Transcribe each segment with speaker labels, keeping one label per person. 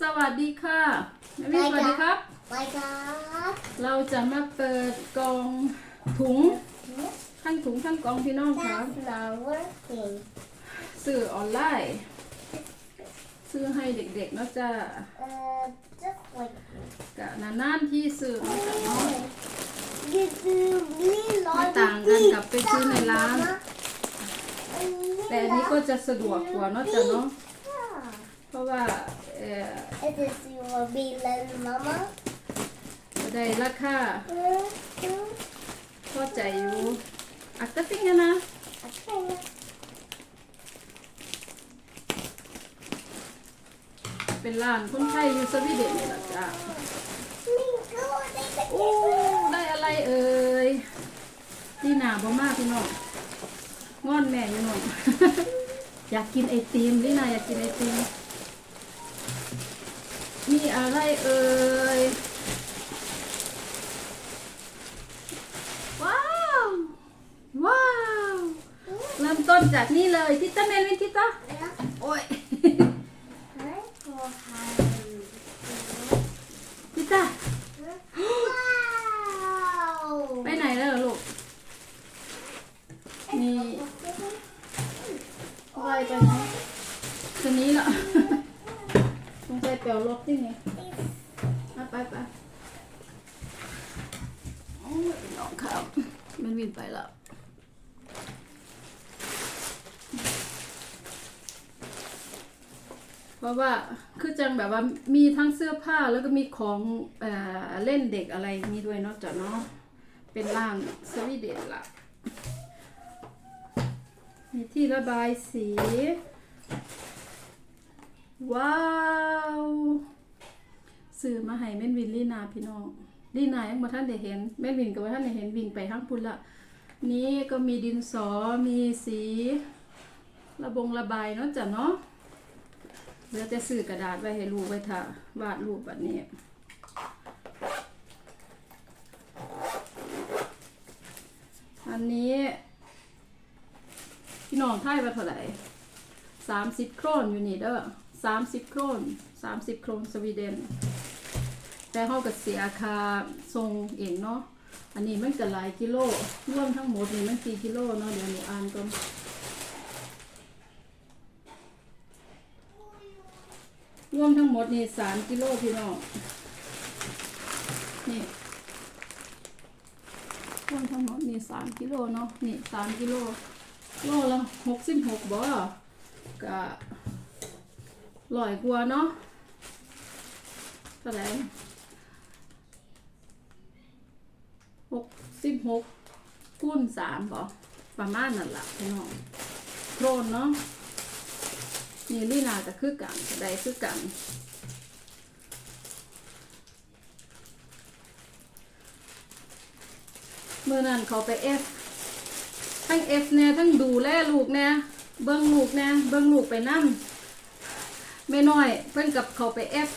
Speaker 1: สวัสดีค่ะแม่วิสวัสดีครับ
Speaker 2: ไปครับ
Speaker 1: เราจะมาเปิดกล่องถุงทั้งถุงทั้งกล่องพี่น้องค
Speaker 2: ถ้า
Speaker 1: รับ
Speaker 2: เราเวิร์กเก่ง
Speaker 1: ซื้อออนไลน์ซื้อให้เด็กๆเนาะจ้า
Speaker 2: เอ่อจะควย
Speaker 1: กะนานๆที่ซื้อเนาะจ้ะเนาะ
Speaker 2: ยืดนี่ร้อน
Speaker 1: ต่างกันกับไปซื้อในร้าน แต่อันนี้ก็จะสะดวกกว่าเนาะจ้ะเนาะเพ ราะว่าเอ่อ
Speaker 2: It is your bill, Mama.
Speaker 1: ได้ราคา
Speaker 2: Mm-hmm.
Speaker 1: พอใจอยู่อักตะฟิงนะ
Speaker 2: Okay.
Speaker 1: เป็นร้านคนไทยอยู่สวีเดนนี่แหละจ้า
Speaker 2: Mingo, det är
Speaker 1: โอ้ ได้อะไรเอ่ยที่หนาบ่มากพี่น้องงอนแม่อยู่หน่อย อยากกินไอติมลี่นาอยากกินไอติม มีอะไรเอ่ย ว้าว ว้าว เริ่มต้นจากนี่เลยทิต้าเมลินทิต้าโอ้ย
Speaker 2: Nej, på här.
Speaker 1: ทิ มันวินไปแล้ว เพราะว่าคือจังแบบว่ามีทั้งเสื้อผ้าแล้วก็มีของเอเล่นเด็กอะไรนี้ด้วยเนาะจ้ะเนาะเป็นร่างสวีเดนละมีที่ระบายสี ว้าวซื้อมาให้แม่นวินลี่นาพี่น้อง ลีนายังบ่ท่านได้เห็น แม่วินก็บ่ท่านได้เห็นวิ่งไปข้างพุ่นละนี่ก็มีดินสอมีสี ระบงระบายเนาะจ้ะเนาะเหลือแต่ซื้อกระดาษไว้ให้ลูกไว้ถ่าวาดรูปแบบนี้อันนี้ พี่น้องไทยว่าเท่าไหร่สามสิบโครนอยู่นี่เด้อสามสิบโครนสามสิบโครนสวีเดน แต่เขาก็เสียค่าทรงเองเนาะอันนี้มันก็หลายกิโลรวมทั้งหมดนี่มันกี่กิโลเนาะเดี๋ยวหนูอ่านก่อนรวมทั้งหมดนี่สามกิโลพี่น้องนี่รวมทั้งหมดนี่สามกิโลเนาะนี่สามกิโลโลละหกสิบหกบ่ก็ร้อยกว่าเนาะเท่าไหร่หกสิบ หกคูณสามบ่ประมาณนั่นแหละพี่น้องโครนเนาะนี่ลีนาก็คือกันก็ได้คือกันเมื่อนั้นเขาไปเอฟทั้งเอฟเนี่ยทั้งดูแลลูกเนี่ยเบิ้งลูกเนี่ยเบิ้งลูกไปนั่ไม่น้อย เพิ่นกับเขาไปเอฟ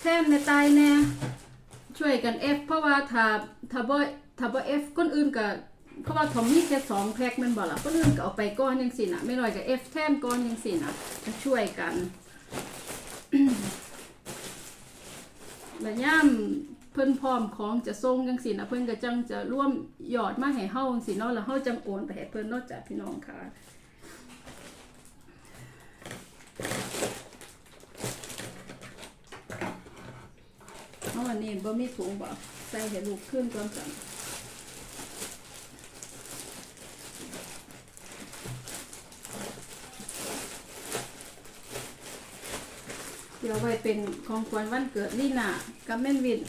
Speaker 1: แท่นในตายเนี่ยช่วยกันเอฟเพราะว่าถ้าถ้าบ่ ถ้าบ่เอฟคนอื่นก็เพราะว่าเขามีแค่สองแพ็คมันบ่ล่ะคนอื่นก็เอาไปก้อนยังสินะไม่น้อยก็เอฟแทนก้อนยังสินะจะช่วยกันแล้วย่ามเพิ่นพร้อมของจะส่งจังซี่นะเพิ่นก็จังจะร่วมหยอดมาให้เฮาจังซี่เนาะแล้วเฮาจังโอนไปให้เพิ่นเนาะจ้ะพี่น้องค่ะเอาอันนี้บ่มีถุงบ่ใส่ให้ลูกขึ้นก่อนจ้ะ เดี๋ยวไว้เป็นของขวัญวันเกิดลี่นากับแม่นวิน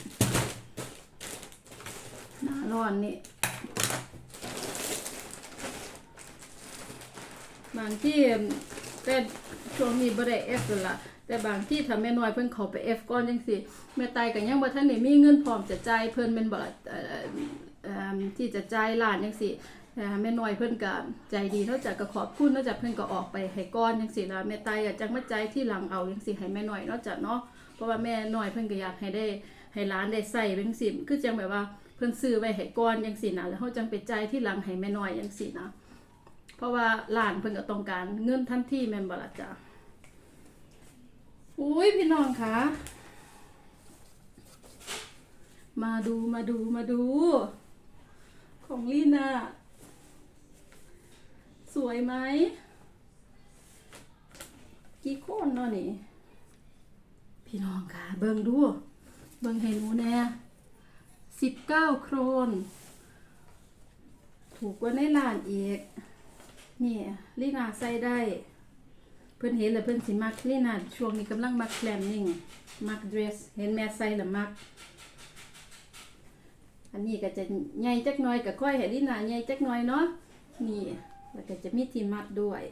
Speaker 1: หน้าร้อนนี่บางที่เป็นช่วงนี้บ่ได้เอฟเลยละแต่บางที่ถ้าแม่น้อยเพิ่นเขาไปเอฟก่อนจังซี่แม่ตายก็ยังบ่ทันได้มีเงินพร้อมจะจ่ายเพิ่นแม่นบ่เอ่อที่จะจ่ายล้านจังสิ ซี่แต่แม่น้อยเพิ่อนก็ใจดีเนาจากก็ขอบคุณเนาะจากเพิ่อนก็ออกไปให้ก่อนจังซี่ล่ะแม่ตายก็จังมาจ่ายที่หลังเอาจังซี่ให้แม่น้อยเนาะจ้ะเนาะเพราะว่าแม่น้อยเพิ่อนก็อยากให้ได้ให้หลานได้ใส่จังซี่คือจังแบบว่าเพิ่อนซื้อไว้ให้ก่อนจังซี่นะแล้วเฮาจังไปจ่ายที่หลังให้แม่น้อยจังซี่นะเพราะว่าหลานเพิ่นก็ต้องการเงินทันทีแม่นบ่ล่ะจ้ะอุ้ยพี่น้องคะมาดูมาดูมาดู ของลีน่า สวยไหม กี่คนเนาะนี่ พี่น้องค่ะ เบิ่งดู เบิ่งให้หนูแน่สิบเก้าโครน ถูกกว่าในร้านอีกนี่ลีน่าใส่ได้ เพิ่นเห็นแล้วเพิ่นสิมักลีน่าช่วงนี้กำลังมักแคลมนิ่งมักเดรส เห็นแม่ใส่แล้วมัก อันนี้ก็จะใหญ่จักหน่อยก็ค่อยให้ลีน่าใหญ่จักหน่อยเนาะนี่ แล้วก็จะมีที่มัดด้วย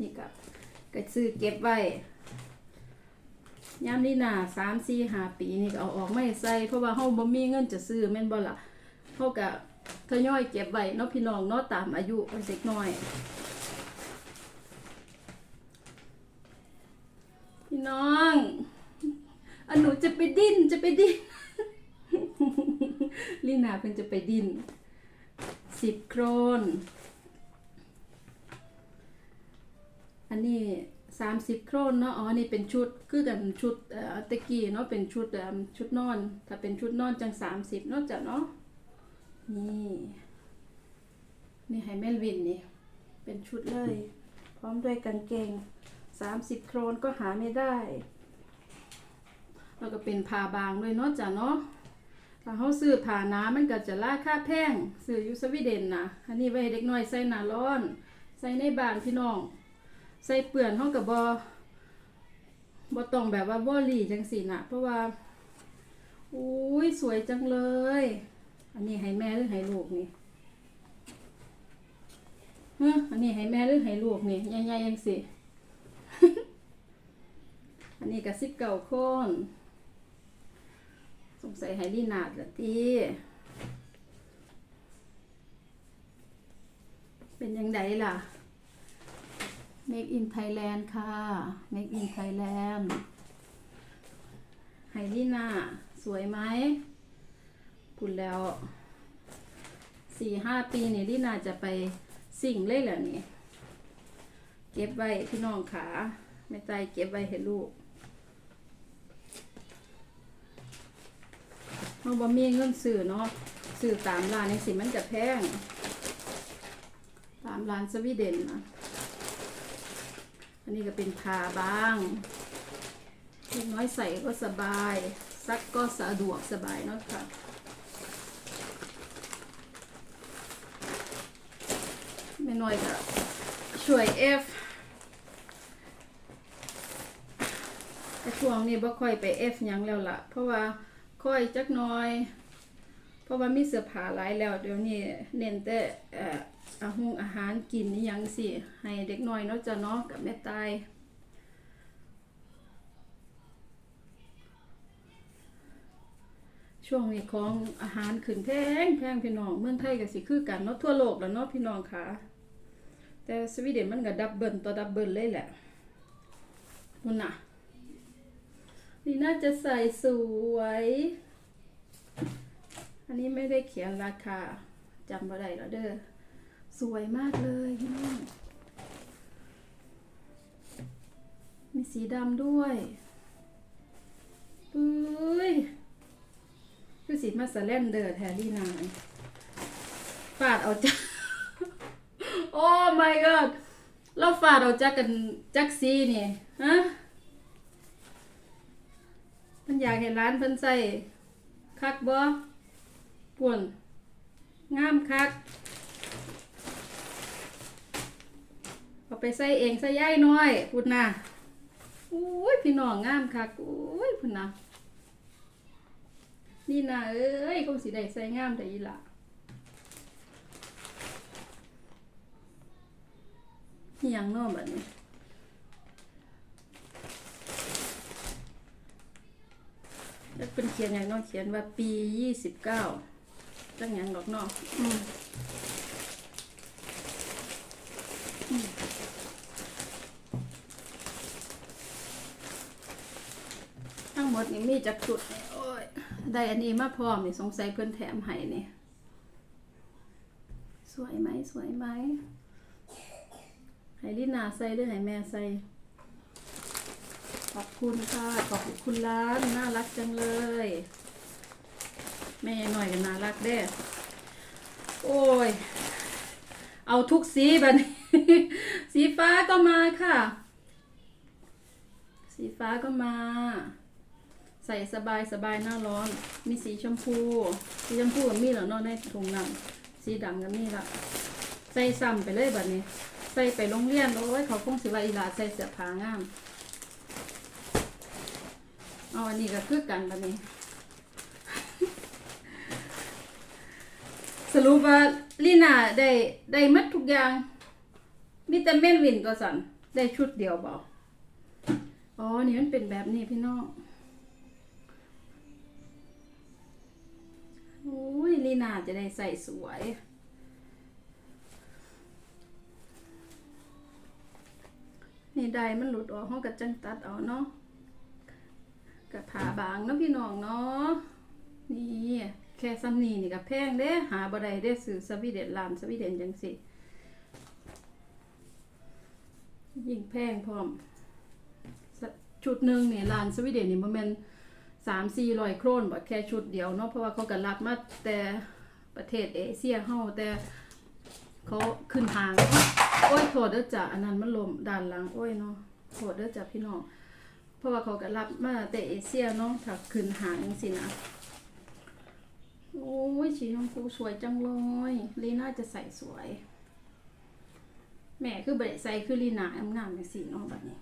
Speaker 1: นี่ก็ก็ซื้อเก็บไว้ยามนี่น่ะสามสี่หาปีนี่ก็เอาออกไม่ใส่เพราะว่าเฮาบ่มีเงินจะซื้อแม่นบ่ล่ะเฮาก็ทยอยเก็บไว้เนาะพี่น้องเนาะตามอายุเด็กน้อย พี่น้องอันหนูจะไปดิ้นจะไปดิ้นลีนาเพิ่นจะไปดิ้นสิบโครน อันนี้สามสิบโครนเนาะ อ๋อ นี่เป็นชุด คือกันชุดเอ่อตะกี้เนาะ เป็นชุดเอ่อชุดนอน ถ้าเป็นชุดนอนจังสามสิบเนาะจ้ะเนาะ นี่ นี่ให้แม่วินนี่ เป็นชุดเลย พร้อมด้วยกางเกงสามสิบโครนก็หาไม่ได้ แล้วก็เป็นผ้าบางด้วยเนาะจ้ะเนาะ ถ้าเขาซื้อผ้าหนามันก็จะราคาแพง ซื้ออยู่สวีเดนนะอันนี้ไว้ให้เด็กน้อยใส่หนาร้อน ใส่ในบ้านพี่น้อง ใส่เปลือนห้องกับบอบอต้องแบบว่าบอหลีจังสีนะเพราะว่าอุ้ยสวยจังเลย อันนี้ให้แม่หรือให้ลูกนี่ฮะอันนี้ให้แม่หรือให้ลูกนี่ใหญ่ๆยังสิอันนี้ก็สิบเก่าคนสงสัยให้ลีนาดละทีเป็นยังไงล่ะ Make in Thailand ค่ะ Make in Thailand ไฮลีนาสวยไหมพูดแล้วสี่ห้าปีนี่ลีนาจะไปสิ่งเลยเหรอนี่เก็บไว้พี่น้องขาไม่ใจเก็บไว้ให้ลูกเราบ่มีเงินซื้อเนาะซื้อตามร้านนี่สิมันจะแพง ตามร้านสวีเดนนะ อันนี้ก็เป็นผ้าบางเล็กน้อยใส่ก็สบาย ซักก็สะดวกสบายเนาะค่ะไม่น้อยก็ช่วยเอฟแต่ช่วงนี้บ่ค่อยไปเอฟยังแล้วล่ะ เพราะว่าค่อยจักน้อย เพราะว่ามีเสื้อผ้าหลายแล้ว เดี๋ยวนี้เน้นแต่อาหงอาหารกินนี่ยังสิให้เด็กน้อยเนาะจ้ะเนาะกับแม่ตายช่วงนี้ของอาหารขึ้นแพงแพงพี่น้องเมืองไทยก็สิคือกันเนาะทั่วโลกแล้วเนาะพี่น้องค่ะ แต่สวีเดนมันก็ดับเบิลต่อดับเบิลเลยแหละนุ่นน่ะนี่น่าจะใส่สวย อันนี้ไม่ได้เขียนราคาจำบ่ได้แล้วเด้อสวยมากเลยพี่มีสีดำด้วยปุ้ยคือสีมาสแลนเดอร์แทนลี่นายฟาดเอาจ้ะโอ้ my god เราฟาดเอาจักกันจักซีนี่ฮะมันอยากเห็นร้านเพิ่นใส่คักบ่ ป่วนงามคัก เอาไปใส่เองใส่ย่ายน้อยพุ่นน่ะอุ้ยพี่น้องงามคักอุ้ยพุ่นน่ะนี่น่ะเอ้ยคงสิได้ใส่งามได้อีหละอิหยังเน้อบัดนี้แล้วเป็นเขียนอย่างน้องเขียนว่าปียี่สิบเก้า จังย่างดอกเนอกอืมอืมทั้งหมดนี่มีจักจุดนี่โอ้ยได้อันนี้มาพร้อมนี่สงสัยเพิ่นแถมให้นี่สวยไหมสวยไหมให้ลินาใส่หรือให้แม่ใส่ ขอบคุณค่ะ ขอบคุณร้าน น่ารักจังเลย แม่หน่อยก็น่ารักเด้โอ้ย เอาทุกสีแบบนี้ สีฟ้าก็มาค่ะ สีฟ้าก็มา ใส่สบายสบายหน้าร้อน มีสีชมพู สีชมพูกับมีเหรอนาะในถุงน้ำสีดำกับมีละใส่ซ้ำไปเลยแบบนี้ ใส่ไปโรงเรียนโอ้ยเขาคงสิว่าอีหลาใส่เสื้อผ้างาม เอาอันนี้ก็คือกันแบบนี้ สรุปว่าลีน่าได้ได้มัดทุกอย่างมีแต่เมนวินก็สั่นได้ชุดเดียวบอกอ๋อ นี่มันเป็นแบบนี้พี่น้องโอ้ยลีน่าจะได้ใส่สวยนี่ใดมันหลุดออกห้องกับจังตัดเอาเนาะกับผาบางเนาะพี่น้องเนาะนี่ แค่ซ้ำนี่นี่ก็แพงเด้หาบ่ได้ได้ซื้อสวีเดนลานสวีเดนจังสิยิ่งแพงพร้อม ชุดหนึ่งเนี่ยลานสวีเดนนี่บ่แม่นสามสี่ร้อยโครนบ่แค่ชุดเดียวเนาะเพราะว่าเขาก็รับมาแต่ประเทศเอเชียเฮาแต่เขาขึ้นทางโอ้ยโทษเด้อจ้ะอันนั้นมันลมด้านหลังโอ้ยเนาะโทษเด้อจ้ะพี่น้องเพราะว่าเขาก็รับมาแต่เอเชียเนาะถ้าขึ้นหางจังซี่นะ โอ้ยสีชมพูสวยจังเลยลีน่าจะใส่สวย แม่คือเบรใส่คือลีน่างามๆอย่สีน้องแบบนี้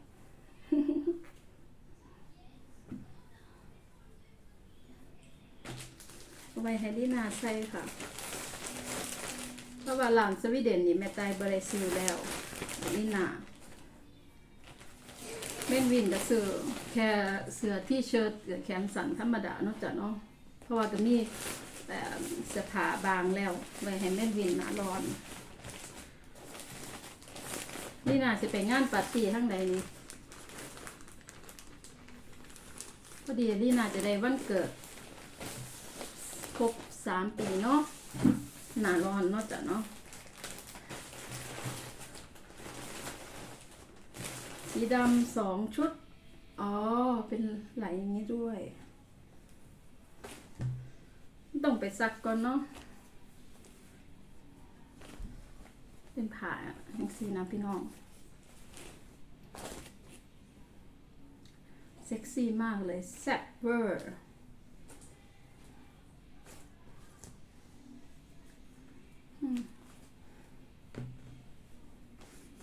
Speaker 1: เอาไว้ให้ลีน่าใส่ค่ะเพราะว่าหลานสวีเดนนี่แม่ตายบริซิลแล้วลีน่าเม่นวินก็ซื้อแค่เสื้อที่เชิ้ตแขนสั้นธรรมดาเนาะจ้ะเนาะเพราะว่าก็มีแต่ เสื้อผ้าบางแล้ว ไว้ให้แม่นวินหนาร้อน นี่น่าจะไปงานปาร์ตี้ทั้งใดนี่พอดีลี่น่าจะได้วันเกิด ครบสามปีเนาะหนาร้อนเนาะจ้ะเนาะสีดำสองชุด อ๋อ เป็นไหลอย่างนี้ด้วย ต้องไปซักก่อนเนาะเป็นผ่าอย่างสีนะพี่น้องเซ็กซี่มากเลยแซ่บเวอร์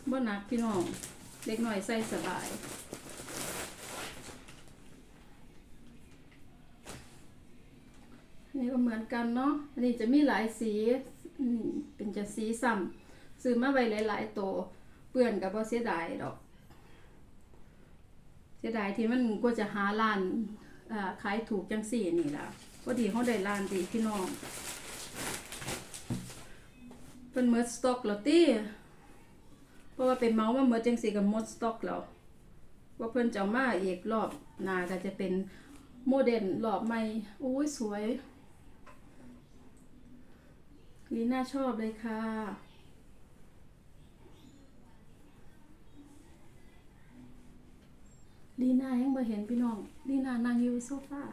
Speaker 1: บ่หนักพี่น้องเล็กหน่อยใส่สบาย อันนี้ก็เห มือนกันเนาะอันนี้จะมีหลายสีเป็นจะสีซ้ำซื้อมาไว้หลายๆตัวเปื่อนกับว่เสียดายดอก เสียดายที่มันก็จะหาร้านขายถูกจังสี่นี่ล่ะพอดีเขาได้ร้านดีพี่น้องเป็นเมอร์สต็อกแล้วตี้เพราะว่าเป็นเมาส์ว่าเมอร์จังสี่กับมดสต็อกแล้วว่าเพิ่นจะเอามาอีกรอบนาก็จะเป็นโมเดลรอบใหม่โอ้ยสวย ลีน่าชอบเลยค่ะ ลีน่ายังบ่เห็นพี่น้อง ลีน่านั่งอยู่โซฟา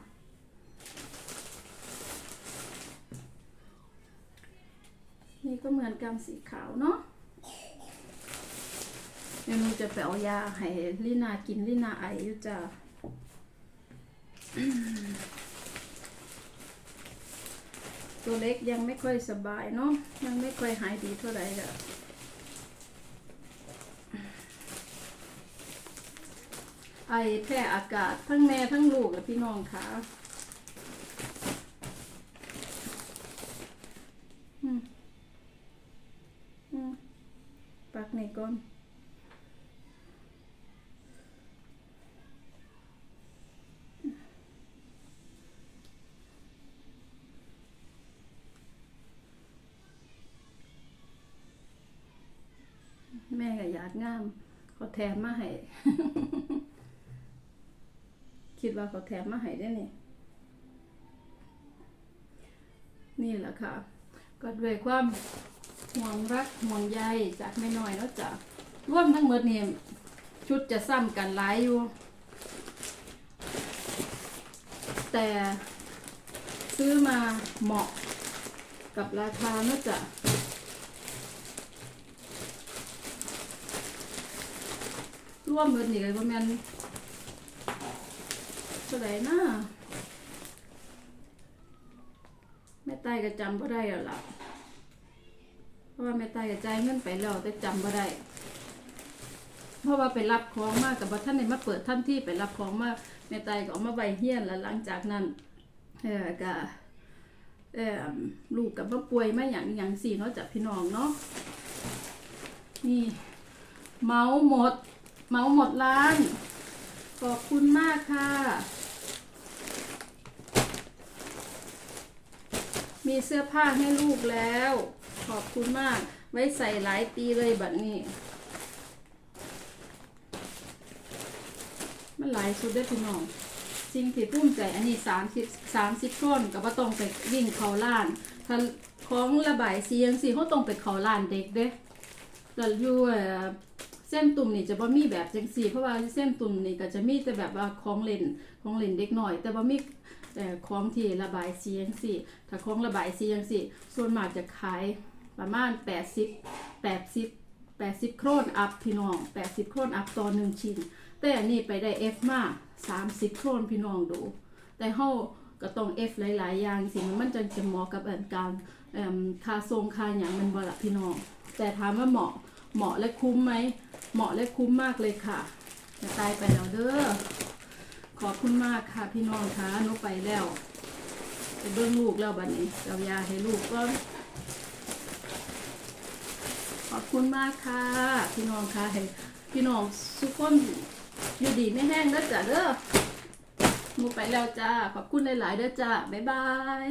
Speaker 1: นี่ก็เหมือนกันสีขาวเนาะเดี๋ยวหนูจะไปเอายาให้ลีน่ากินลีน่าไออยู่จ้ะ ตัวเล็กยังไม่ค่อยสบายเนาะยังไม่ค่อยหายดีเท่าไหร่อะไอแพร่อากาศทั้งแม่ทั้งลูกและพี่น้องค่ะอืมอืมปักในก่อน งาม เขาแถมมาให้คิดว่าเขาแถมมาให้ได้นี่นี่แหละค่ะ ก็ด้วยความห่วงรักห่วงใยจากแม่น้อยแล้วจ้ะร่วมทั้งหมดนี่ชุดจะซ้ำกันหลายอยู่ แต่ซื้อมาเหมาะกับราคาน่าจ้ะ ร่วมเงินนี่ก็ประมาณเท่าไหร่นะแม่ตายก็จำบ่ได้แล้วล่ะเพราะว่าแม่ตายก็จ่ายเงินไปแล้วแต่จำบ่ได้เพราะว่าไปรับของมากับท่านในมาเปิดท่านที่ไปรับของมาแม่ตายก็เอามาไว้เฮียนแล้วหลังจากนั้นเออก็เออลูกกับมาป่วยมาอย่างอย่างสี่เนาะจากพี่น้องเนาะนี่เมาหมด เมาหมดร้าน ขอบคุณมากค่ะ มีเสื้อผ้าให้ลูกแล้ว ขอบคุณมาก ไว้ใส่หลายปีเลยแบบนี้ มันหลายชุดได้พี่น้องสิ่งที่ภูมิใจอันนี้สามสิบสามสิบต้นกับว่าต้องไปวิ่งเขาล้านถ้าของระบายเสียงสิเขาต้องไปเขาล้านเด็กเด้แล้วอยู่ เส้นตุ่มนี่จะบ่มีแบบจังสี่ เพราะว่าเส้นตุ่มนี่ก็จะมีแต่แบบว่าของเล่นของเล่นเด็กหน่อย แต่ว่มีแต่ของที่ระบายสียงสิถ้าของระบายสียงสิส่วนมากจะขายประมาณ 80 80 80 โครนอัพพี่น้อง 80 โครนอัพต่อหนึ่งชิ้น แต่อันนี้ไปได้ F มาก 30 โครนพี่น้องดู แต่เฮาก็ต้อง F หลาย ๆ อย่างสิมันจะจะเหมาะกับอันการค่าทรงค่าหยังมันบ่ละพี่น้อง แต่ถามว่าเหมาะ เหมาะและคุ้มไหม เหมาะและคุ้มมากเลยค่ะ จะตายไปแล้วเด้อ ขอบคุณมากค่ะพี่น้องคะนุไปแล้วไปเบิ่งลูกแล้วบัดนี้เอายาให้ลูกก็ขอบคุณมากค่ะ พี่น้องค่ะให้พี่น้องทุกคนอยู่ดีไม่แห้งเด้อจ้ะเด้อหนูไปแล้วจ้า ขอบคุณหลายๆเด้อจ้า บ๊ายบาย